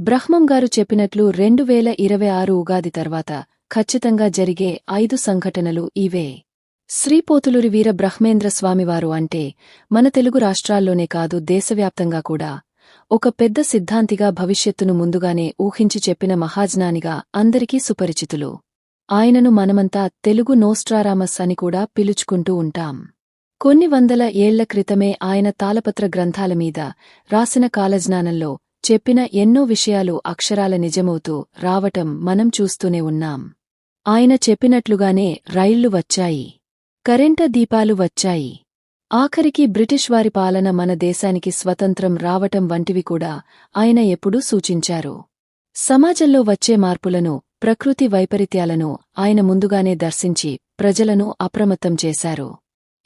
బ్రహ్మంగారు చెప్పినట్లు రెండు వేల ఇరవై ఆరు ఉగాది తర్వాత ఖచ్చితంగా జరిగే ఐదు సంఘటనలు ఇవే. శ్రీపోతులూరి వీర బ్రహ్మేంద్ర స్వామివారు అంటే మన తెలుగు రాష్ట్రాల్లోనే కాదు దేశవ్యాప్తంగా కూడా ఒక పెద్ద సిద్ధాంతిగా భవిష్యత్తును ముందుగానే ఊహించి చెప్పిన మహాజ్ఞానిగా అందరికీ సుపరిచితులు. ఆయనను మనమంతా తెలుగు నోస్ట్రారామస్ అని కూడా పిలుచుకుంటూ ఉంటాం. కొన్ని వందల ఏళ్ళ క్రితమే ఆయన తాళపత్ర గ్రంథాల మీద రాసిన కాలజ్ఞానంలో చెప్పిన ఎన్నో విషయాలు అక్షరాల నిజమవుతూ రావటం మనం చూస్తూనే ఉన్నాం. ఆయన చెప్పినట్లుగానే రైళ్ళు వచ్చాయి. కరెంట దీపాలు వచ్చాయి. ఆఖరికి బ్రిటిష్ వారి పాలన మన దేశానికి స్వతంత్రం రావటం వంటివి కూడా ఆయన ఎప్పుడూ సూచించారు. సమాజంలో వచ్చే మార్పులను ప్రకృతి వైపరీత్యాలను ఆయన ముందుగానే దర్శించి ప్రజలను అప్రమత్తం చేశారు.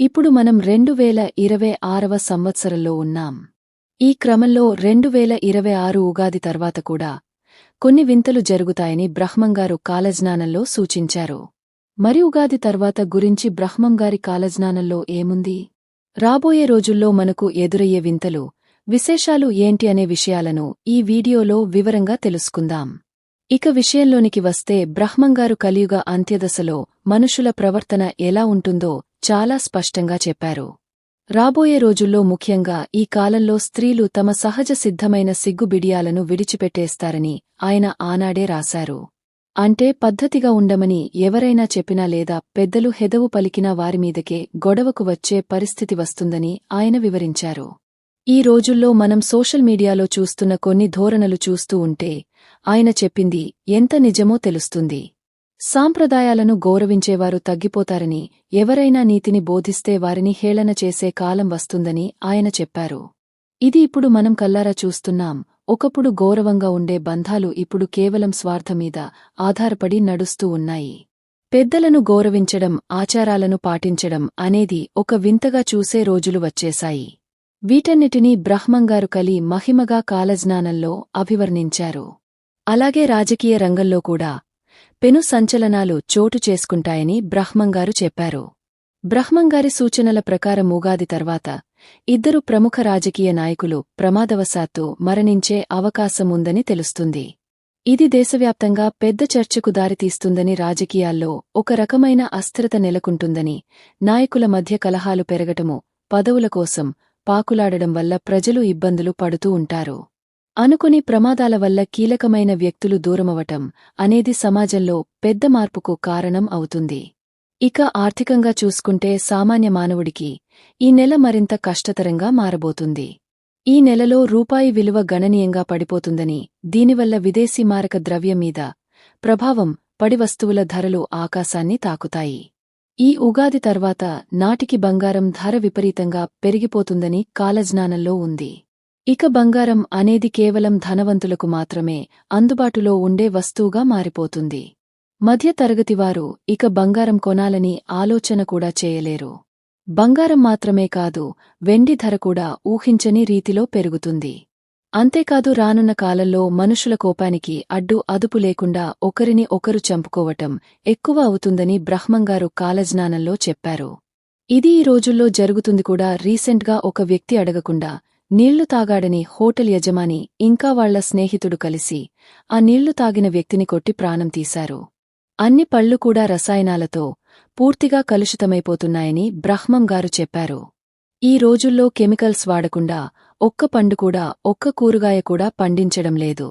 ఇప్పుడు మనం రెండు వేల ఇరవై ఆరవ సంవత్సరంలో ఉన్నాం. ఈ క్రమంలో రెండు వేల ఇరవై ఆరు ఉగాది తర్వాత కూడా కొన్ని వింతలు జరుగుతాయని బ్రహ్మంగారు కాలజ్ఞానంలో సూచించారు. మరి ఉగాది తర్వాత గురించి బ్రహ్మంగారి కాలజ్ఞానంలో ఏముంది? రాబోయే రోజుల్లో మనకు ఎదురయ్యే వింతలు విశేషాలు ఏంటి అనే విషయాలను ఈ వీడియోలో వివరంగా తెలుసుకుందాం. ఇక విషయంలోనికి వస్తే బ్రహ్మంగారు కలియుగ అంత్యదశలో మనుషుల ప్రవర్తన ఎలా ఉంటుందో చాలా స్పష్టంగా చెప్పారు. రాబోయే రోజుల్లో ముఖ్యంగా ఈ కాలంలో స్త్రీలు తమ సహజ సిద్ధమైన సిగ్గుబిడియాలను విడిచిపెట్టేస్తారని ఆయన ఆనాడే రాశారు. అంటే పద్ధతిగా ఉండమని ఎవరైనా చెప్పినా లేదా పెద్దలు హెదవు పలికినా వారిమీదకే గొడవకు వచ్చే పరిస్థితి వస్తుందని ఆయన వివరించారు. ఈ రోజుల్లో మనం సోషల్ మీడియాలో చూస్తున్న కొన్ని ధోరణలు చూస్తూ ఉంటే ఆయన చెప్పింది ఎంత నిజమో తెలుస్తుంది. సాంప్రదాయాలను గౌరవించేవారు తగ్గిపోతారని ఎవరైనా నీతిని బోధిస్తే వారిని హేళన చేసే కాలం వస్తుందని ఆయన చెప్పారు. ఇది ఇప్పుడు మనం కల్లారా చూస్తున్నాం. ఒకప్పుడు గౌరవంగా ఉండే బంధాలు ఇప్పుడు కేవలం స్వార్థమీద ఆధారపడి నడుస్తూ ఉన్నాయి. పెద్దలను గౌరవించడం ఆచారాలను పాటించడం అనేది ఒక వింతగా చూసే రోజులు వచ్చేశాయి. వీటన్నిటినీ బ్రహ్మంగారు కలి మహిమగా కాలజ్ఞానంలో అభివర్ణించారు. అలాగే రాజకీయ రంగంలో కూడా పెను సంచలనాలు చోటు చేసుకుంటాయని బ్రహ్మంగారు చెప్పారు. బ్రహ్మంగారి సూచనల ప్రకారం ఉగాది తర్వాత ఇద్దరు ప్రముఖ రాజకీయ నాయకులు ప్రమాదవశాత్తు మరణించే అవకాశముందని తెలుస్తుంది. ఇది దేశవ్యాప్తంగా పెద్ద చర్చకు దారితీస్తుందని రాజకీయాల్లో ఒక రకమైన అస్థిరత నెలకొంటుందని నాయకుల మధ్య కలహాలు పెరగటము పదవుల కోసం పాకులాడడం వల్ల ప్రజలు ఇబ్బందులు పడుతూ ఉంటారు. అనుకుని ప్రమాదాల వల్ల కీలకమైన వ్యక్తులు దూరమవటం అనేది సమాజంలో పెద్ద మార్పుకు కారణం అవుతుంది. ఇక ఆర్థికంగా చూసుకుంటే సామాన్య మానవుడికి ఈ నెల మరింత కష్టతరంగా మారబోతుంది. ఈ నెలలో రూపాయి విలువ గణనీయంగా పడిపోతుందని దీనివల్ల విదేశీ మారక ద్రవ్యం మీద ప్రభావం పడి వస్తువుల ధరలు ఆకాశాన్ని తాకుతాయి. ఈ ఉగాది తర్వాత నాటికి బంగారం ధర విపరీతంగా పెరిగిపోతుందని కాలజ్ఞానంలో ఉంది. ఇక బంగారం అనేది కేవలం ధనవంతులకు మాత్రమే అందుబాటులో ఉండే వస్తువుగా మారిపోతుంది. మధ్యతరగతివారు ఇక బంగారం కొనాలని ఆలోచన కూడా చేయలేరు. బంగారం మాత్రమే కాదు వెండి ధర కూడా ఊహించని రీతిలో పెరుగుతుంది. అంతేకాదు రానున్న కాలంలో మనుషుల కోపానికి అడ్డు అదుపు లేకుండా ఒకరిని ఒకరు చంపుకోవటం ఎక్కువ అవుతుందని బ్రహ్మంగారు కాలజ్ఞానంలో చెప్పారు. ఇది ఈ రోజుల్లో జరుగుతుంది కూడా రీసెంట్గా ఒక వ్యక్తి అడగకుండా నీళ్ళు తాగాడని హోటల్ యజమాని ఇంకా వాళ్ళ స్నేహితుడు కలిసి ఆ నీళ్ళు తాగిన వ్యక్తిని కొట్టి ప్రాణం తీశారు. అన్ని పళ్ళు కూడా రసాయనాలతో పూర్తిగా కలుషితమైపోతున్నాయని బ్రహ్మంగారు చెప్పారు. ఈ రోజుల్లో కెమికల్స్ వాడకుండా ఒక్క పండు కూడా ఒక్క కూరగాయ కూడా పండించడం లేదు.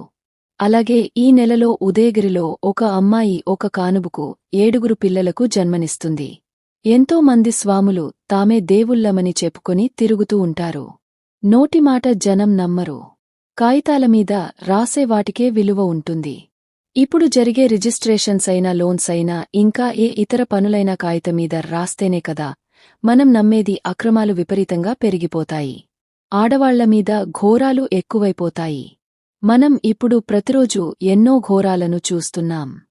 అలాగే ఈ నెలలో ఉదయగిరిలో ఒక అమ్మాయి ఒక కానుబుకు ఏడుగురు పిల్లలకు జన్మనిస్తుంది. ఎంతోమంది స్వాములు తామే దేవుళ్ళమని చెప్పుకొని తిరుగుతూ ఉంటారు. నోటిమాట జనం నమ్మరు. కాగితాలమీద రాసేవాటికే రాసే వాటికే విలువ ఉంటుంది. ఇప్పుడు జరిగే రిజిస్ట్రేషన్స్ అయినా లోన్స్ అయినా ఇంకా ఏ ఇతర పనులైనా కాగితమీద రాస్తేనే కదా మనం నమ్మేది అక్రమాలు విపరీతంగా పెరిగిపోతాయి. ఆడవాళ్ళమీద ఘోరాలు ఎక్కువైపోతాయి. మనం ఇప్పుడు ప్రతిరోజు ఎన్నో ఘోరాలను చూస్తున్నాం.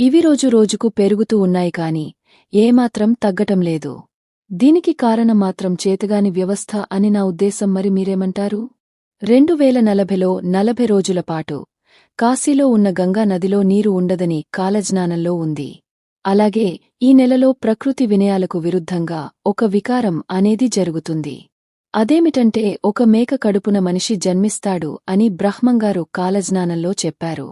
ఇవి రోజు రోజుకు పెరుగుతూ ఉన్నాయి కాని ఏమాత్రం తగ్గటం లేదు. దీనికి కారణం మాత్రం చేతగాని వ్యవస్థ అని నా ఉద్దేశం మరి మీరేమంటారు? రెండు వేల నలభైలో నలభై రోజుల పాటు కాశీలో ఉన్న గంగా నదిలో నీరు ఉండదని కాలజ్ఞానంలో ఉంది. అలాగే ఈ నెలలో ప్రకృతి వినయాలకు విరుద్ధంగా ఒక వికారం అనేది జరుగుతుంది. అదేమిటంటే ఒక మేక కడుపున మనిషి జన్మిస్తాడు అని బ్రహ్మంగారు కాలజ్ఞానంలో చెప్పారు.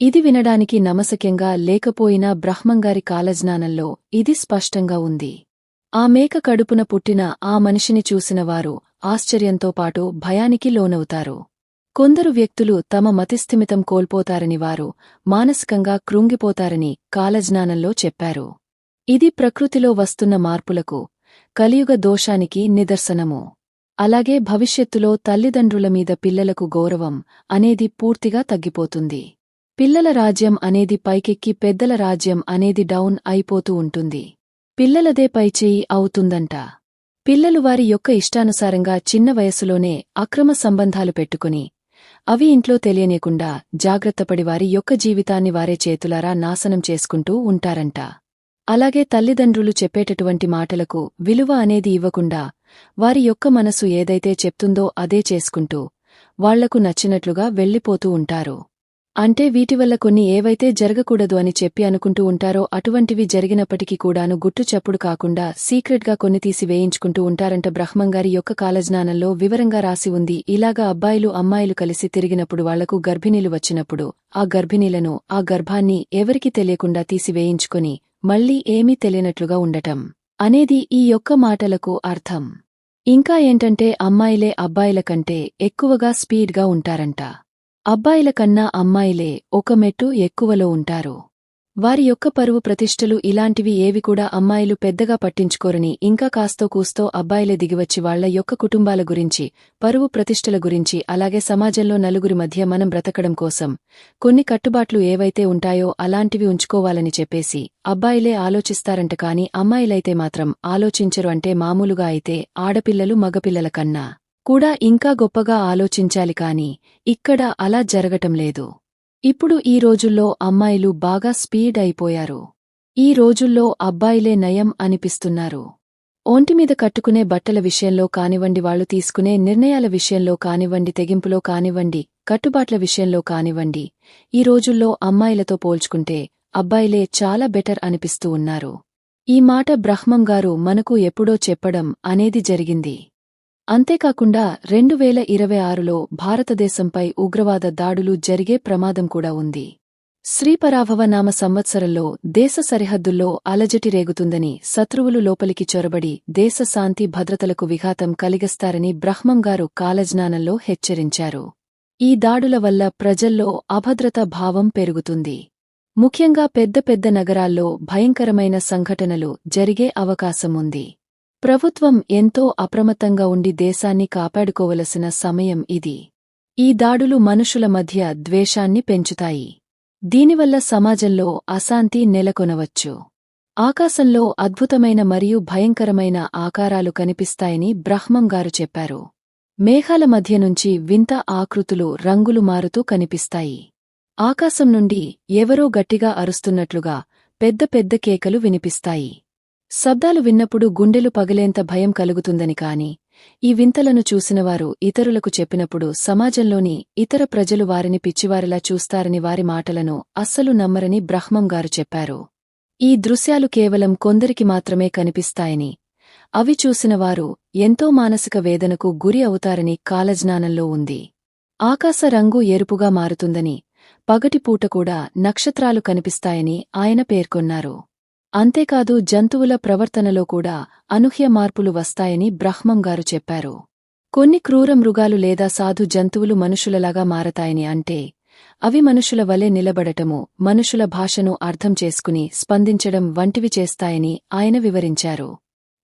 ఇది వినడానికి నమసక్యంగా లేకపోయినా బ్రహ్మంగారి కాలజ్ఞానంలో ఇది స్పష్టంగా ఉంది. ఆ మేక కడుపున పుట్టిన ఆ మనిషిని చూసినవారు ఆశ్చర్యంతో పాటు భయానికి లోనవుతారు. కొందరు వ్యక్తులు తమ మతిస్థిమితం కోల్పోతారని వారు మానసికంగా కృంగిపోతారని కాలజ్ఞానంలో చెప్పారు. ఇది ప్రకృతిలో వస్తున్న మార్పులకు కలియుగ దోషానికి నిదర్శనము. అలాగే భవిష్యత్తులో తల్లిదండ్రుల మీద పిల్లలకు గౌరవం అనేది పూర్తిగా తగ్గిపోతుంది. పిల్లల రాజ్యం అనేది పైకెక్కి పెద్దల రాజ్యం అనేది డౌన్ అయిపోతూ ఉంటుంది. పిల్లలదే పైచేయి అవుతుందంట. పిల్లలు వారి యొక్క ఇష్టానుసారంగా చిన్న వయసులోనే అక్రమ సంబంధాలు పెట్టుకుని అవి ఇంట్లో తెలియనేకుండా జాగ్రత్తపడి వారి యొక్క జీవితాన్ని వారే చేతులారా నాశనం చేసుకుంటూ ఉంటారంట. అలాగే తల్లిదండ్రులు చెప్పేటటువంటి మాటలకు విలువ అనేది ఇవ్వకుండా వారి యొక్క మనసు ఏదైతే చెప్తుందో అదే చేసుకుంటూ వాళ్ళకు నచ్చినట్లుగా వెళ్ళిపోతూ ఉంటారు. అంటే వీటివల్ల కొన్ని ఏవైతే జరగకూడదు అని చెప్పి అనుకుంటూ ఉంటారో అటువంటివి జరిగినప్పటికీ కూడాను గుట్టు చప్పుడు కాకుండా సీక్రెట్గా కొన్ని తీసి వేయించుకుంటూ ఉంటారంట బ్రహ్మంగారి యొక్క కాలజ్ఞానంలో వివరంగా రాసి ఉంది. ఇలాగా అబ్బాయిలు అమ్మాయిలు కలిసి తిరిగినప్పుడు వాళ్ళకు గర్భిణీలు వచ్చినప్పుడు ఆ గర్భిణీలను ఆ గర్భాన్ని ఎవరికి తెలియకుండా తీసివేయించుకుని మళ్ళీ ఏమీ తెలియనట్లుగా ఉండటం అనేది ఈ యొక్క మాటలకు అర్థం. ఇంకా ఏంటంటే అమ్మాయిలే అబ్బాయిల కంటే ఎక్కువగా స్పీడ్గా ఉంటారంట. అబ్బాయిల కన్నా అమ్మాయిలే ఒక మెట్టు ఎక్కువలో ఉంటారు. వారి యొక్క పరువు ప్రతిష్టలు ఇలాంటివి ఏవి కూడా అమ్మాయిలు పెద్దగా పట్టించుకోరని ఇంకా కాస్తో కూస్తో అబ్బాయిలే దిగివచ్చి వాళ్ళ యొక్క కుటుంబాల గురించి పరువు ప్రతిష్టల గురించి అలాగే సమాజంలో నలుగురి మధ్య మనం బ్రతకడం కోసం కొన్ని కట్టుబాట్లు ఏవైతే ఉంటాయో అలాంటివి ఉంచుకోవాలని చెప్పేసి అబ్బాయిలే ఆలోచిస్తారంట కాని అమ్మాయిలైతే మాత్రం ఆలోచించరు అంటే మామూలుగా అయితే ఆడపిల్లలు మగపిల్లల కన్నా. కూడా ఇంకా గొప్పగా ఆలోచించాలి కాని ఇక్కడ అలా జరగటం లేదు. ఇప్పుడు ఈ రోజుల్లో అమ్మాయిలు బాగా స్పీడ్ అయిపోయారు. ఈ రోజుల్లో అబ్బాయిలే నయం అనిపిస్తున్నారు. ఒంటిమీద కట్టుకునే బట్టల విషయంలో కానివ్వండి వాళ్ళు తీసుకునే నిర్ణయాల విషయంలో కానివ్వండి తెగింపులో కానివ్వండి కట్టుబాట్ల విషయంలో కానివ్వండి ఈ రోజుల్లో అమ్మాయిలతో పోల్చుకుంటే అబ్బాయిలే చాలా బెటర్ అనిపిస్తూ ఉన్నారు. ఈ మాట బ్రహ్మంగారు మనకు ఎప్పుడో చెప్పడం అనేది జరిగింది. అంతేకాకుండా రెండు వేల ఇరవై ఆరులో భారతదేశంపై ఉగ్రవాద దాడులు జరిగే ప్రమాదం కూడా ఉంది. శ్రీపరాభవ నామ సంవత్సరంలో దేశ సరిహద్దుల్లో అలజటి రేగుతుందని శత్రువులు లోపలికి చొరబడి దేశ శాంతి భద్రతలకు విఘాతం కలిగిస్తారని బ్రహ్మంగారు కాలజ్ఞానంలో హెచ్చరించారు. ఈ దాడుల వల్ల ప్రజల్లో అభద్రత భావం పెరుగుతుంది. ముఖ్యంగా పెద్ద పెద్ద నగరాల్లో భయంకరమైన సంఘటనలు జరిగే అవకాశం ఉంది. ప్రభుత్వం ఎంతో అప్రమత్తంగా ఉండి దేశాన్ని కాపాడుకోవలసిన సమయం ఇది. ఈ దాడులు మనుషుల మధ్య ద్వేషాన్ని పెంచుతాయి. దీనివల్ల సమాజంలో అశాంతి నెలకొనవచ్చు. ఆకాశంలో అద్భుతమైన మరియు భయంకరమైన ఆకారాలు కనిపిస్తాయని బ్రహ్మం గారు చెప్పారు. మేఘాల మధ్య నుంచి వింత ఆకృతులు రంగులు మారుతూ కనిపిస్తాయి. ఆకాశం నుండి ఎవరో గట్టిగా అరుస్తున్నట్లుగా పెద్ద పెద్ద కేకలు వినిపిస్తాయి. శబ్దాలు విన్నప్పుడు గుండెలు పగలేంత భయం కలుగుతుందని కాని ఈ వింతలను చూసినవారు ఇతరులకు చెప్పినప్పుడు సమాజంలోని ఇతర ప్రజలు వారిని పిచ్చివారిలా చూస్తారని వారి మాటలను అస్సలు నమ్మరని బ్రహ్మంగారు చెప్పారు. ఈ దృశ్యాలు కేవలం కొందరికి మాత్రమే కనిపిస్తాయని అవి చూసినవారు ఎంతో మానసిక వేదనకు గురి అవుతారని కాలజ్ఞానంలో ఉంది. ఆకాశ రంగు ఎరుపుగా మారుతుందని పగటిపూట కూడా నక్షత్రాలు కనిపిస్తాయని ఆయన పేర్కొన్నారు. అంతేకాదు జంతువుల ప్రవర్తనలో కూడా అనూహ్య మార్పులు వస్తాయని బ్రహ్మంగారు చెప్పారు. కొన్ని క్రూర మృగాలు లేదా సాధు జంతువులు మనుషులలాగా మారతాయని అంటే అవి మనుషుల వలె నిలబడటము మనుషుల భాషను అర్థం చేసుకుని స్పందించడం వంటివి చేస్తాయని ఆయన వివరించారు.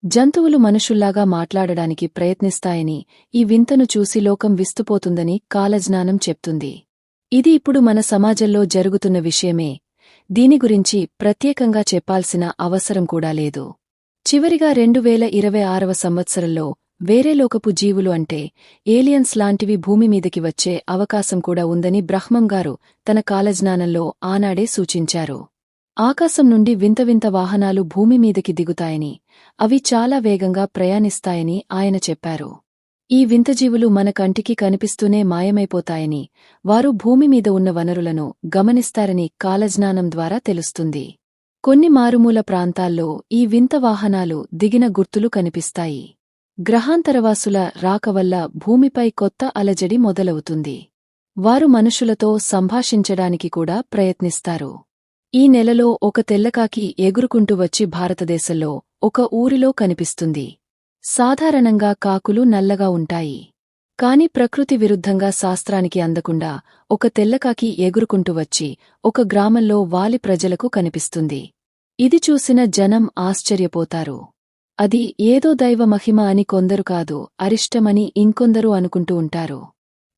జంతువులు మనుషుల్లాగా మాట్లాడడానికి ప్రయత్నిస్తాయని ఈ వింతను చూసి లోకం విస్తుపోతుందని కాలజ్ఞానం చెప్తుంది. ఇది ఇప్పుడు మన సమాజంలో జరుగుతున్న విషయమే దీని గురించి ప్రత్యేకంగా చెప్పాల్సిన అవసరం కూడా లేదు. చివరిగా రెండు వేల ఇరవై ఆరవ సంవత్సరంలో వేరే లోకపు జీవులు అంటే ఏలియన్స్ లాంటివి భూమి మీదకి వచ్చే అవకాశం కూడా ఉందని బ్రహ్మంగారు తన కాలజ్ఞానంలో ఆనాడే సూచించారు. ఆకాశం నుండి వింత వింత వాహనాలు భూమి మీదకి దిగుతాయని అవి చాలా వేగంగా ప్రయాణిస్తాయని ఆయన చెప్పారు. ఈ వింతజీవులు మన కంటికి కనిపిస్తూనే మాయమైపోతాయని వారు భూమిమీద ఉన్న వనరులను గమనిస్తారని కాలజ్ఞానం ద్వారా తెలుస్తుంది. కొన్ని మారుమూల ప్రాంతాల్లో ఈ వింత వాహనాలు దిగిన గుర్తులు కనిపిస్తాయి. గ్రహాంతరవాసుల రాక వల్ల భూమిపై కొత్త అలజడి మొదలవుతుంది. వారు మనుషులతో సంభాషించడానికి కూడా ప్రయత్నిస్తారు. ఈ నెలలో ఒక తెల్లకాకి ఎగురుకుంటూ వచ్చి భారతదేశంలో ఒక ఊరిలో కనిపిస్తుంది. సాధారణంగా కాకులు నల్లగా ఉంటాయి. కాని ప్రకృతి విరుద్ధంగా శాస్త్రానికి అందకుండా ఒక తెల్లకాకి ఎగురుకుంటూ వచ్చి ఒక గ్రామంలో వాలి ప్రజలకు కనిపిస్తుంది. ఇది చూసిన జనం ఆశ్చర్యపోతారు. అది ఏదో దైవ మహిమ అని కొందరు కాదు అరిష్టమని ఇంకొందరు అనుకుంటూ ఉంటారు.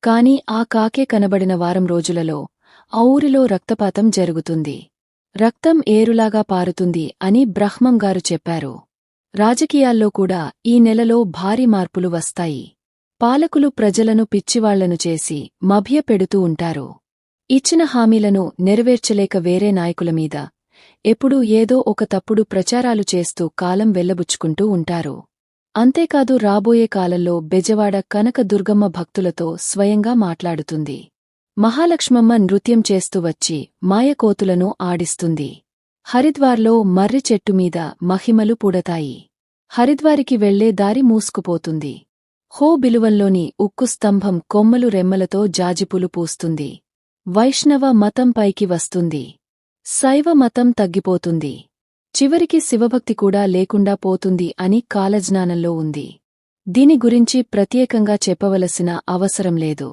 కాని ఆ కాకే కనబడిన వారం రోజులలో ఆ ఊరిలో రక్తపాతం జరుగుతుంది. రక్తం ఏరులాగా పారుతుంది అని బ్రహ్మంగారు చెప్పారు. రాజకీయాల్లో కూడా ఈ నెలలో భారీ మార్పులు వస్తాయి. పాలకులు ప్రజలను పిచ్చివాళ్ళను చేసి మభ్యపెడుతూ ఉంటారు. ఇచ్చిన హామీలను నెరవేర్చలేక వేరే నాయకులమీద ఎప్పుడూ ఏదో ఒక తప్పుడు ప్రచారాలు చేస్తూ కాలం వెళ్ళబుచ్చుకుంటూ ఉంటారు. అంతేకాదు రాబోయే కాలంలో బెజవాడ కనక దుర్గమ్మ భక్తులతో స్వయంగా మాట్లాడుతుంది. మహాలక్ష్మమ్మ నృత్యం చేస్తూ వచ్చి మాయకోతులను ఆడిస్తుంది. హరిద్వార్లో మర్రి చెట్టు మీద మహిమలు పుడతాయి. హరిద్వారికి వెళ్ళే దారి మూసుకుపోతుంది. హో బిలువంలోని ఉక్కు స్తంభం కొమ్మలు రెమ్మలతో జాజిపులు పూస్తుంది. వైష్ణవ మతం పైకి వస్తుంది. శైవ మతం తగ్గిపోతుంది. చివరికి శివభక్తి కూడా లేకుండా పోతుంది అని కాలజ్ఞానంలో ఉంది. దీని గురించి ప్రత్యేకంగా చెప్పవలసిన అవసరం లేదు.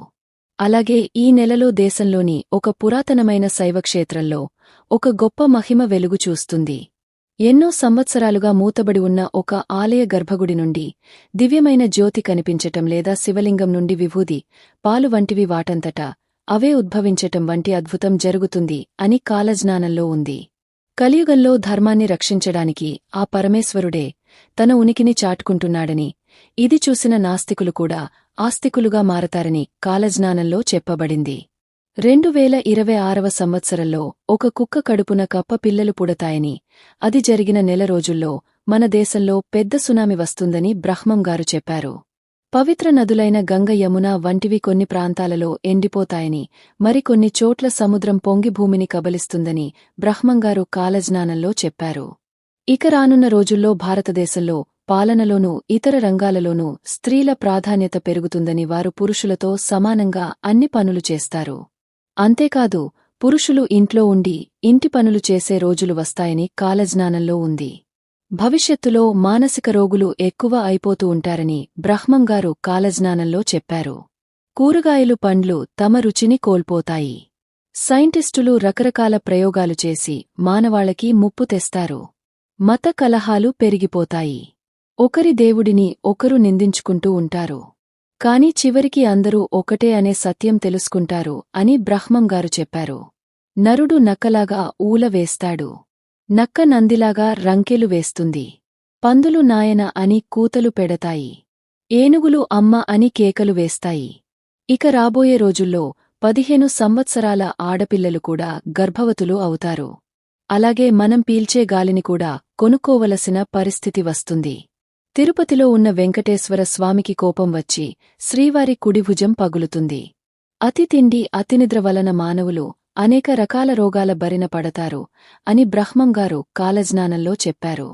అలాగే ఈ నెలలో దేశంలోని ఒక పురాతనమైన శైవక్షేత్రంలో ఒక గొప్ప మహిమ వెలుగు చూస్తుంది. ఎన్నో సంవత్సరాలుగా మూతబడి ఉన్న ఒక ఆలయ గర్భగుడి నుండి దివ్యమైన జ్యోతి కనిపించటం లేదా శివలింగం నుండి విభూది పాలు వంటివి వాటంతటా అవే ఉద్భవించటం వంటి అద్భుతం జరుగుతుంది అని కాలజ్ఞానంలో ఉంది. కలియుగంలో ధర్మాన్ని రక్షించడానికి ఆ పరమేశ్వరుడే తన ఉనికిని చాటుకుంటున్నాడని ఇది చూసిన నాస్తికులు కూడా ఆస్తికులుగా మారతారని కాలజ్ఞానంలో చెప్పబడింది. రెండు వేల ఇరవై ఆరవ సంవత్సరంలో ఒక కుక్క కడుపున కప్ప పిల్లలు పుడతాయని అది జరిగిన నెల రోజుల్లో మన దేశంలో పెద్ద సునామి వస్తుందని బ్రహ్మంగారు చెప్పారు. పవిత్ర నదులైన గంగ యమున వంటివి కొన్ని ప్రాంతాలలో ఎండిపోతాయని మరికొన్ని చోట్ల సముద్రం పొంగి భూమిని కబలిస్తుందని బ్రహ్మంగారు కాలజ్ఞానంలో చెప్పారు. ఇక రానున్న రోజుల్లో భారతదేశంలో పాలనలోనూ ఇతర రంగాలలోనూ స్త్రీల ప్రాధాన్యత పెరుగుతుందని వారు పురుషులతో సమానంగా అన్ని పనులు చేస్తారు. అంతేకాదు పురుషులు ఇంట్లో ఉండి ఇంటి పనులు చేసే రోజులు వస్తాయని కాలజ్ఞానంలో ఉంది. భవిష్యత్తులో మానసిక రోగులు ఎక్కువ అయిపోతూ ఉంటారని బ్రహ్మంగారు కాలజ్ఞానంలో చెప్పారు. కూరగాయలు పండ్లు తమ రుచిని కోల్పోతాయి. సైంటిస్టులు రకరకాల ప్రయోగాలు చేసి మానవాళకి ముప్పు తెస్తారు. మత కలహాలు పెరిగిపోతాయి. ఒకరి దేవుడిని ఒకరు నిందించుకుంటూ ఉంటారు. కాని చివరికి అందరూ ఒకటే అనే సత్యం తెలుసుకుంటారు అని బ్రహ్మంగారు చెప్పారు. నరుడు నక్కలాగా ఊల వేస్తాడు. నక్క నందిలాగా రంకెలు వేస్తుంది. పందులు నాయన అని కూతలు పెడతాయి. ఏనుగులు అమ్మ అని కేకలు వేస్తాయి. ఇక రాబోయే రోజుల్లో పదిహేను సంవత్సరాల ఆడపిల్లలు కూడా గర్భవతులు అవుతారు. అలాగే మనం పీల్చే గాలిని కూడా కొనుక్కోవలసిన పరిస్థితి వస్తుంది. తిరుపతిలో ఉన్న వెంకటేశ్వర స్వామికి కోపం వచ్చి శ్రీవారి కుడిభుజం పగులుతుంది. అతి తిండి అతినిద్ర వలన మానవులు అనేక రకాల రోగాల బరిన పడతారు అని బ్రహ్మంగారు కాలజ్ఞానంలో చెప్పారు.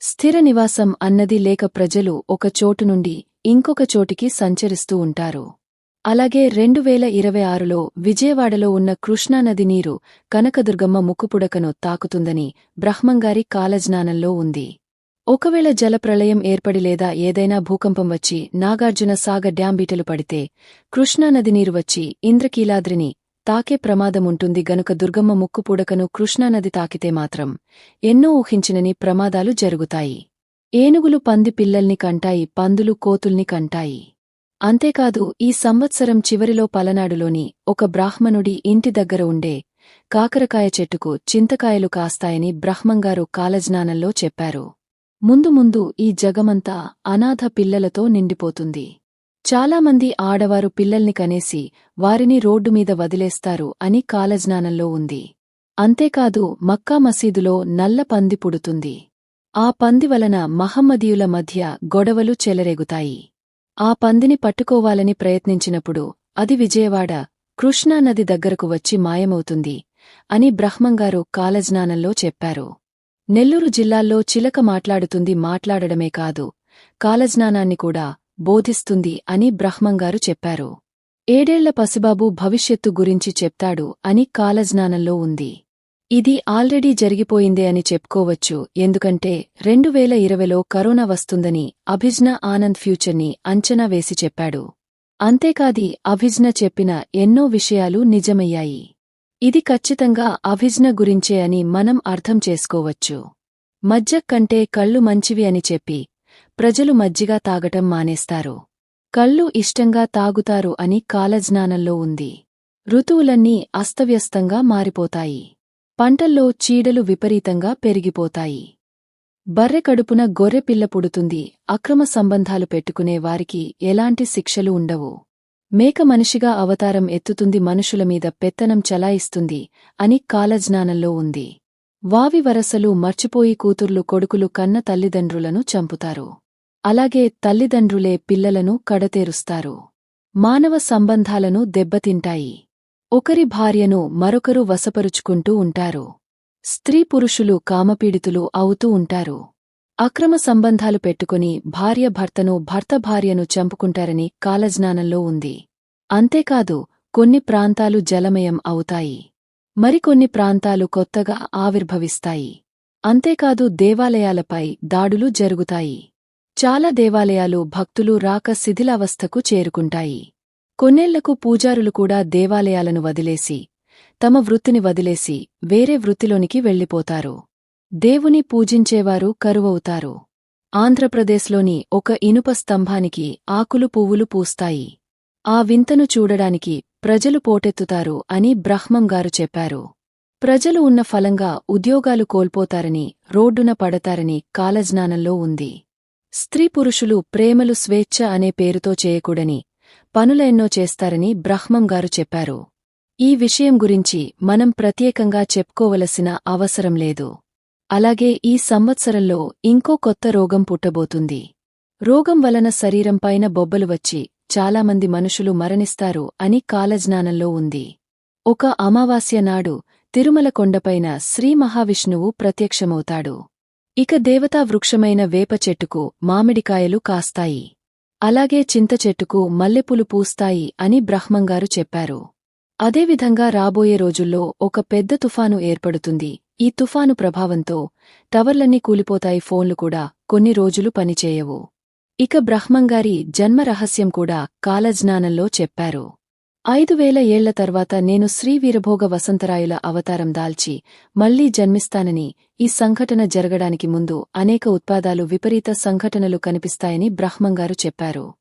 స్థిర నివాసం అన్నది లేక ప్రజలు ఒక చోటు నుండి ఇంకొక చోటికి సంచరిస్తూ ఉంటారు. అలాగే రెండు వేల ఇరవై ఆరులో విజయవాడలో ఉన్న కృష్ణానది నీరు కనకదుర్గమ్మ ముక్కుపుడకను తాకుతుందని బ్రహ్మంగారి కాలజ్ఞానంలో ఉంది. ఒకవేళ జలప్రళయం ఏర్పడి లేదా ఏదైనా భూకంపం వచ్చి నాగార్జున సాగర్ డ్యాం బీటలు పడితే కృష్ణానది నీరు వచ్చి ఇంద్రకీలాద్రిని తాకే ప్రమాదముంటుంది గనుక దుర్గమ్మ ముక్కుపూడకను కృష్ణానది తాకితే మాత్రం ఎన్నో ఊహించినని ప్రమాదాలు జరుగుతాయి. ఏనుగులు పంది పిల్లల్ని కంటాయి పందులు కోతుల్ని కంటాయి. అంతేకాదు ఈ సంవత్సరం చివరిలో పలనాడులోని ఒక బ్రాహ్మణుడి ఇంటి దగ్గర ఉండే కాకరకాయ చెట్టుకు చింతకాయలు కాస్తాయని బ్రహ్మంగారు కాలజ్ఞానంలో చెప్పారు. ముందు ముందు ఈ జగమంతా అనాథ పిల్లలతో నిండిపోతుంది. చాలామంది ఆడవారు పిల్లల్ని కనేసి వారిని రోడ్డుమీద వదిలేస్తారు అని కాలజ్ఞానంలో ఉంది. అంతేకాదు మక్కా మసీదులో నల్ల పంది పుడుతుంది. ఆ పంది వలన మహమ్మదీయుల మధ్య గొడవలు చెలరేగుతాయి. ఆ పందిని పట్టుకోవాలని ప్రయత్నించినప్పుడు అది విజయవాడ కృష్ణానది దగ్గరకు వచ్చి మాయమవుతుంది అని బ్రహ్మంగారు కాలజ్ఞానంలో చెప్పారు. నెల్లూరు జిల్లాల్లో చిలక మాట్లాడుతుంది మాట్లాడడమే కాదు కాలజ్ఞానాన్ని కూడా బోధిస్తుంది అని బ్రహ్మంగారు చెప్పారు. ఏడేళ్ళ పసిబాబు భవిష్యత్తు గురించి చెప్తాడు అని కాలజ్ఞానంలో ఉంది. ఇది ఆల్రెడీ జరిగిపోయిందే అని చెప్పుకోవచ్చు ఎందుకంటే రెండు వేల ఇరవైలో కరోనా వస్తుందని అభిజ్ఞ ఆనంద్ ఫ్యూచర్ని అంచనా వేసి చెప్పాడు. అంతేకాది అభిజ్ఞ చెప్పిన ఎన్నో విషయాలు నిజమయ్యాయి. ఇది ఖచ్చితంగా అభిజ్ఞ గురించే అని మనం అర్థం చేసుకోవచ్చు. మజ్జ కంటే కళ్ళు మంచివి అని చెప్పి ప్రజలు మజ్జిగా తాగటం మానేస్తారు. కళ్ళు ఇష్టంగా తాగుతారు అని కాలజ్ఞానంలో ఉంది. ఋతువులన్నీ అస్తవ్యస్తంగా మారిపోతాయి. పంటల్లో చీడలు విపరీతంగా పెరిగిపోతాయి. బర్రె కడుపున గొర్రెపిల్ల పుడుతుంది. అక్రమ సంబంధాలు పెట్టుకునే వారికి ఎలాంటి శిక్షలు ఉండవు. మేక మనిషిగా అవతారం ఎత్తుతుంది మనుషుల మీద పెత్తనం చలాయిస్తుంది అని కాలజ్ఞానంలో ఉంది. వావి వరసలు మర్చిపోయి కూతుర్లు కొడుకులు కన్న తల్లిదండ్రులను చంపుతారు. అలాగే తల్లిదండ్రులే పిల్లలను కడతేరుస్తారు. మానవ సంబంధాలను దెబ్బతింటాయి. ఒకరి భార్యను మరొకరు వశపరుచుకుంటూ ఉంటారు. స్త్రీ పురుషులు కామపీడితులు అవుతూ ఉంటారు. అక్రమ సంబంధాలు పెట్టుకుని భార్య భర్తను భర్త భార్యను చంపుకుంటారని కాలజ్ఞానంలో ఉంది. అంతేకాదు కొన్ని ప్రాంతాలు జలమయం అవుతాయి. మరికొన్ని ప్రాంతాలు కొత్తగా ఆవిర్భవిస్తాయి. అంతేకాదు దేవాలయాలపై దాడులు జరుగుతాయి. చాలా దేవాలయాలు భక్తులు రాక శిథిలావస్థకు చేరుకుంటాయి. కొన్నేళ్ళకు పూజారులు కూడా దేవాలయాలను వదిలేసి తమ వృత్తిని వదిలేసి వేరే వృత్తిలోనికి వెళ్ళిపోతారు. దేవుని పూజించేవారు కరువవుతారు. ఆంధ్రప్రదేశ్లోని ఒక ఇనుప స్తంభానికి ఆకులు పువ్వులు పూస్తాయి. ఆ వింతను చూడడానికి ప్రజలు పోటెత్తుతారు అని బ్రహ్మంగారు చెప్పారు. ప్రజలు ఉన్న ఫలంగా ఉద్యోగాలు కోల్పోతారని రోడ్డున పడతారని కాలజ్ఞానంలో ఉంది. స్త్రీ పురుషులు ప్రేమలు స్వేచ్ఛ అనే పేరుతో చేయకూడని పనులెన్నో చేస్తారని బ్రహ్మంగారు చెప్పారు. ఈ విషయం గురించి మనం ప్రత్యేకంగా చెప్పుకోవలసిన అవసరం లేదు. అలాగే ఈ సంవత్సరంలో ఇంకో కొత్త రోగం పుట్టబోతుంది. రోగం వలన శరీరంపైన బొబ్బలు వచ్చి చాలామంది మనుషులు మరణిస్తారు అని కాలజ్ఞానంలో ఉంది. ఒక అమావాస్య నాడు తిరుమల కొండపైన శ్రీ మహావిష్ణువు ప్రత్యక్షమవుతాడు. ఇక దేవతా వృక్షమైన వేప చెట్టుకు మామిడికాయలు కాస్తాయి. అలాగే చింత చెట్టుకు మల్లెపూలు పూస్తాయి అని బ్రహ్మంగారు చెప్పారు. అదేవిధంగా రాబోయే రోజుల్లో ఒక పెద్ద తుఫాను ఏర్పడుతుంది. ఈ తుఫాను ప్రభావంతో టవర్లన్నీ కూలిపోతాయి ఫోన్లు కూడా కొన్ని రోజులు పనిచేయవు. ఇక బ్రహ్మంగారి జన్మ రహస్యం కూడా కాలజ్ఞానంలో చెప్పారు. ఐదు వేల ఏళ్ళ తర్వాత నేను శ్రీవీరభోగ వసంతరాయుల అవతారం దాల్చి మళ్ళీ జన్మిస్తానని ఈ సంఘటన జరగడానికి ముందు అనేక ఉత్పాదాలు విపరీత సంఘటనలు కనిపిస్తాయని బ్రహ్మంగారు చెప్పారు.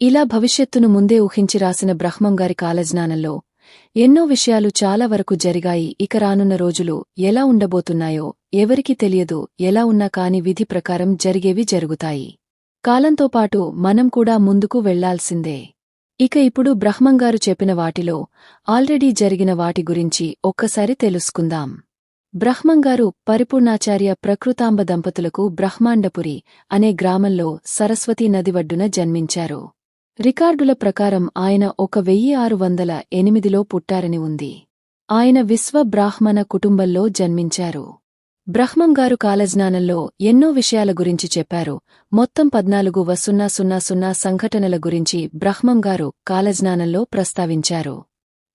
ఇలా భవిష్యత్తును ముందే ఊహించి రాసిన బ్రహ్మంగారి కాలజ్ఞానంలో ఎన్నో విషయాలు చాలా వరకు జరిగాయి. ఇక రానున్న రోజులు ఎలా ఉండబోతున్నాయో ఎవరికి తెలియదు ఎలా ఉన్నా కాని విధి ప్రకారం జరిగేవి జరుగుతాయి. కాలంతో పాటు మనం కూడా ముందుకు వెళ్ళాల్సిందే. ఇక ఇప్పుడు బ్రహ్మంగారు చెప్పిన వాటిలో ఆల్రెడీ జరిగిన వాటి గురించి ఒక్కసారి తెలుసుకుందాం. బ్రహ్మంగారు పరిపూర్ణాచార్య ప్రకృతాంబ దంపతులకు బ్రహ్మాండపురి అనే గ్రామంలో సరస్వతీ నదివడ్డున జన్మించారు. రికార్డుల ప్రకారం ఆయన ఒక వెయ్యి ఆరు వందల ఎనిమిదిలో పుట్టారని ఉంది. ఆయన విశ్వ బ్రాహ్మణ కుటుంబంలో జన్మించారు. బ్రహ్మంగారు కాలజ్ఞానంలో ఎన్నో విషయాల గురించి చెప్పారు. మొత్తం పద్నాలుగు వసున్నా సున్నా సున్నా సంఘటనల గురించి బ్రహ్మంగారు కాలజ్ఞానంలో ప్రస్తావించారు.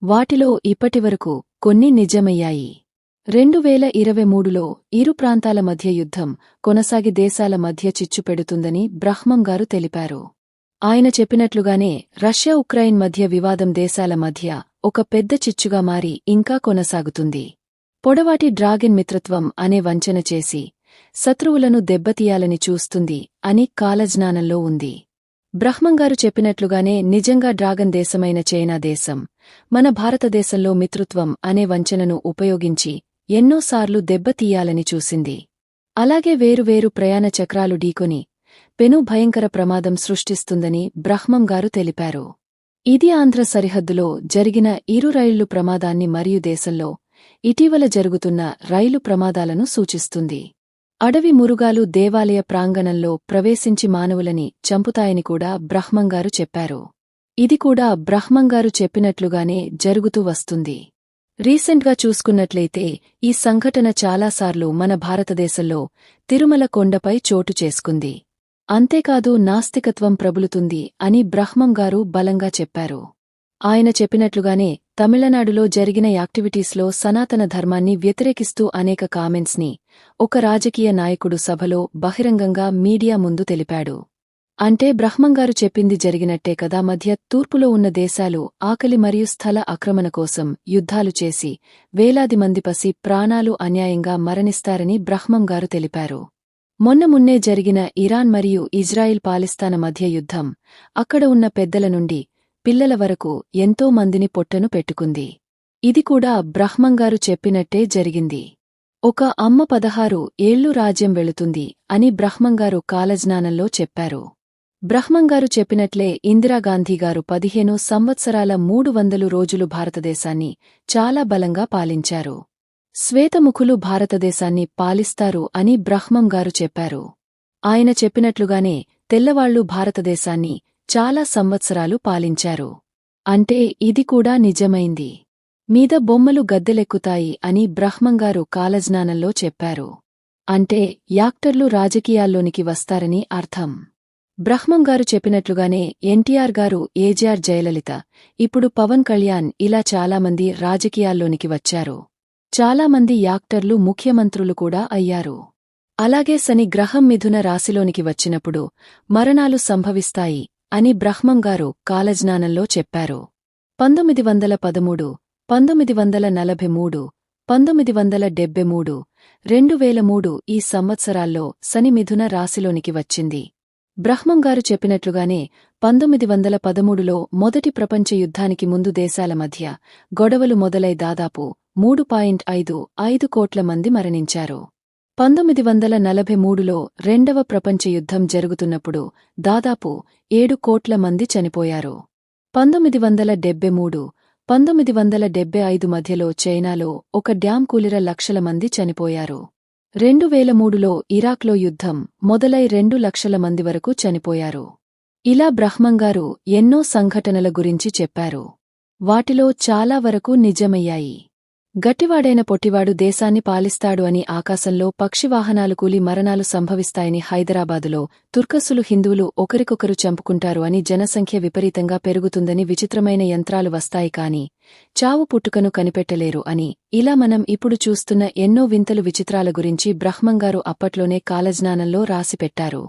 వాటిలో ఇప్పటివరకు కొన్ని నిజమయ్యాయి. రెండు వేల ఇరవై మూడులో ఇరు ప్రాంతాల మధ్య యుద్ధం కొనసాగి దేశాల మధ్య చిచ్చు పెడుతుందని బ్రహ్మంగారు తెలిపారు. ఆయన చెప్పినట్లుగానే రష్యా ఉక్రెయిన్ మధ్య వివాదం దేశాల మధ్య ఒక పెద్ద చిచ్చుగా మారి ఇంకా కొనసాగుతుంది. పొడవాటి డ్రాగన్ మిత్రత్వం అనే వంచన చేసి శత్రువులను దెబ్బతీయాలని చూస్తుంది అని కాలజ్ఞానంలో ఉంది. బ్రహ్మంగారు చెప్పినట్లుగానే నిజంగా డ్రాగన్ దేశమైన చైనా దేశం మన భారతదేశంలో మిత్రుత్వం అనే వంచనను ఉపయోగించి ఎన్నోసార్లు దెబ్బతీయాలని చూసింది. అలాగే వేరువేరు ప్రయాణ చక్రాలు ఢీకొని పెను భయంకర ప్రమాదం సృష్టిస్తుందని బ్రహ్మంగారు తెలిపారు. ఇది ఆంధ్ర సరిహద్దులో జరిగిన ఇరు రైళ్ళు ప్రమాదాన్ని మరియు దేశంలో ఇటీవల జరుగుతున్న రైలు ప్రమాదాలను సూచిస్తుంది. అడవి మురుగాలు దేవాలయ ప్రాంగణంలో ప్రవేశించి మానవులని చంపుతాయని కూడా బ్రహ్మంగారు చెప్పారు. ఇది కూడా బ్రహ్మంగారు చెప్పినట్లుగానే జరుగుతూ వస్తుంది. రీసెంట్గా చూసుకున్నట్లయితే ఈ సంఘటన చాలాసార్లు మన భారతదేశంలో తిరుమల కొండపై చోటు చేసుకుంది. అంతేకాదు నాస్తికత్వం ప్రబలుతుంది అని బ్రహ్మంగారు బలంగా చెప్పారు. ఆయన చెప్పినట్లుగానే తమిళనాడులో జరిగిన యాక్టివిటీస్లో సనాతన ధర్మాన్ని వ్యతిరేకిస్తూ అనేక కామెంట్స్ని ఒక రాజకీయ నాయకుడు సభలో బహిరంగంగా మీడియా ముందు తెలిపాడు. అంటే బ్రహ్మంగారు చెప్పింది జరిగినట్టే కదా మధ్య తూర్పులో ఉన్న దేశాలు ఆకలి మరియు స్థల ఆక్రమణ కోసం యుద్ధాలు చేసి వేలాది మంది పసి ప్రాణాలు అన్యాయంగా మరణిస్తారని బ్రహ్మంగారు తెలిపారు. మొన్న మున్నే జరిగిన ఇరాన్ మరియు ఇజ్రాయిల్ పాలిస్తాన మధ్య యుద్ధం. అక్కడ ఉన్న పెద్దల నుండి పిల్లల వరకు ఎంతో మందిని పొట్టను పెట్టుకుంది. ఇది కూడా బ్రహ్మంగారు చెప్పినట్టే జరిగింది. ఒక అమ్మ పదహారు ఏళ్ళు రాజ్యం వెళుతుంది అని బ్రహ్మంగారు కాలజ్ఞానంలో చెప్పారు. బ్రహ్మంగారు చెప్పినట్లే ఇందిరాగాంధీగారు పదిహేను సంవత్సరాల మూడు వందలు రోజులు భారతదేశాన్ని చాలా బలంగా పాలించారు. శ్వేతముఖులు భారతదేశాన్ని పాలిస్తారు అని బ్రహ్మంగారు చెప్పారు. ఆయన చెప్పినట్లుగానే తెల్లవాళ్ళు భారతదేశాన్ని చాలా సంవత్సరాలు పాలించారు. అంటే ఇది కూడా నిజమైంది. మీద బొమ్మలు గద్దెలెక్కుతాయి అని బ్రహ్మంగారు కాలజ్ఞానంలో చెప్పారు. అంటే యాక్టర్లు రాజకీయాల్లోనికి వస్తారని అర్థం. బ్రహ్మంగారు చెప్పినట్లుగానే ఎన్టీఆర్ గారు ఏజీఆర్ జయలలిత ఇప్పుడు పవన్ కళ్యాణ్ ఇలా చాలామంది రాజకీయాల్లోనికి వచ్చారు. చాలామంది యాక్టర్లు ముఖ్యమంత్రులు కూడా అయ్యారు. అలాగే శని గ్రహం మిథున రాశిలోనికి వచ్చినప్పుడు మరణాలు సంభవిస్తాయి అని బ్రహ్మంగారు కాలజ్ఞానంలో చెప్పారు. పంతొమ్మిది వందల పదమూడు పంతొమ్మిది వందల నలభై మూడు పంతొమ్మిది వందల డెబ్బె మూడు రెండు వేల మూడు ఈ సంవత్సరాల్లో శని మిథున రాశిలోనికి వచ్చింది. బ్రహ్మంగారు చెప్పినట్లుగానే పంతొమ్మిది వందల పదమూడులో మొదటి ప్రపంచ యుద్ధానికి ముందు దేశాల మధ్య గొడవలు మొదలై దాదాపు మూడు పాయింట్ ఐదు ఐదు కోట్ల మంది మరణించారు. పంతొమ్మిది వందల నలభై మూడులో రెండవ ప్రపంచ యుద్ధం జరుగుతున్నప్పుడు దాదాపు ఏడు కోట్ల మంది చనిపోయారు. పంతొమ్మిది వందల డెబ్బై మూడు పంతొమ్మిది వందల డెబ్బై ఐదు మధ్యలో చైనాలో ఒక డ్యాం కూలిర లక్షల మంది చనిపోయారు. రెండు వేల మూడులో ఇరాక్లో యుద్ధం మొదలై రెండు లక్షల మంది వరకు చనిపోయారు. ఇలా బ్రహ్మంగారు ఎన్నో సంఘటనల గురించి చెప్పారు. వాటిలో చాలా వరకు నిజమయ్యాయి. గట్టివాడైన పొట్టివాడు దేశాన్ని పాలిస్తాడు అని ఆకాశంలో పక్షివాహనాలు కూలి మరణాలు సంభవిస్తాయని హైదరాబాదులో తుర్కస్సులు హిందువులు ఒకరికొకరు చంపుకుంటారు అని జనసంఖ్య విపరీతంగా పెరుగుతుందని విచిత్రమైన యంత్రాలు వస్తాయి కాని చావు పుట్టుకను కనిపెట్టలేరు అని ఇలా మనం ఇప్పుడు చూస్తున్న ఎన్నో వింతలు విచిత్రాల గురించి బ్రహ్మంగారు అప్పట్లోనే కాలజ్ఞానంలో రాసిపెట్టారు.